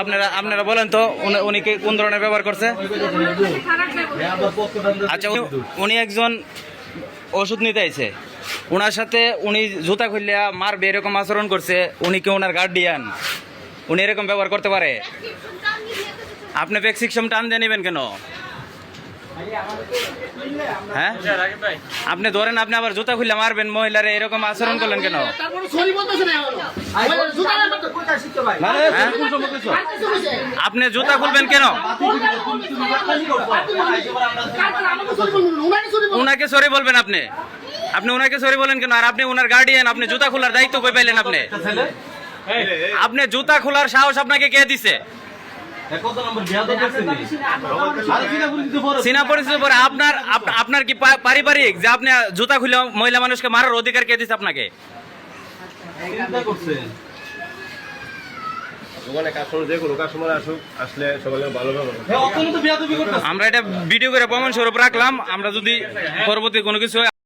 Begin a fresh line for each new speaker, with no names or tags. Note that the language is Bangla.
আপনারা আপনারা বলেন তো উনি- উনি কে- কোন ধরনের ব্যবহার করছে? আচ্ছা উনি- উনি একজন ওষুধ নিতে আইছে। ওনার সাথে উনি জুতা খুললিয়া মারবে এরকম আচরণ করছে উনি কি ওনার গার্ডিয়ান উনি এরকম ব্যবহার করতে পারে? আপনি প্রেসক্রিপশন টান দিয়ে নেবেন কেন? হ্যাঁ? আপনি ধরেন আপনি আবার জুতা খুললে মারবেন মহিলারা এরকম আচরণ করলেন কেন? আপনি জুতা খুলবেন কেন?
উনাকে সরি বলবেন।
উনাকে সরি বলবেন আপনি। আপনি উনাকে সরি বলেন কেন? আর আপনি উনার গার্ডিয়ান আপনি জুতা খোলার দায়িত্ব কই পাইলেন আপনি? আপনি জুতা খোলার সাহস আপনাকে কে দিছে? চীনা পরিচিত আপনার আপ- আপনার কি পারিবারিক যে আপনি জুতা খুলে মহিলা মানুষকে মারার অধিকার কে দিছে আপনাকে?
দোকানে কাস্টমার যে কোনো কাস্টমার আসুক আসলে সকালে ভালো।
আমরা এটা ভিডিও করে প্রমাণ স্বরূপ রাখলাম আমরা যদি পরবর্তী কোনো কিছু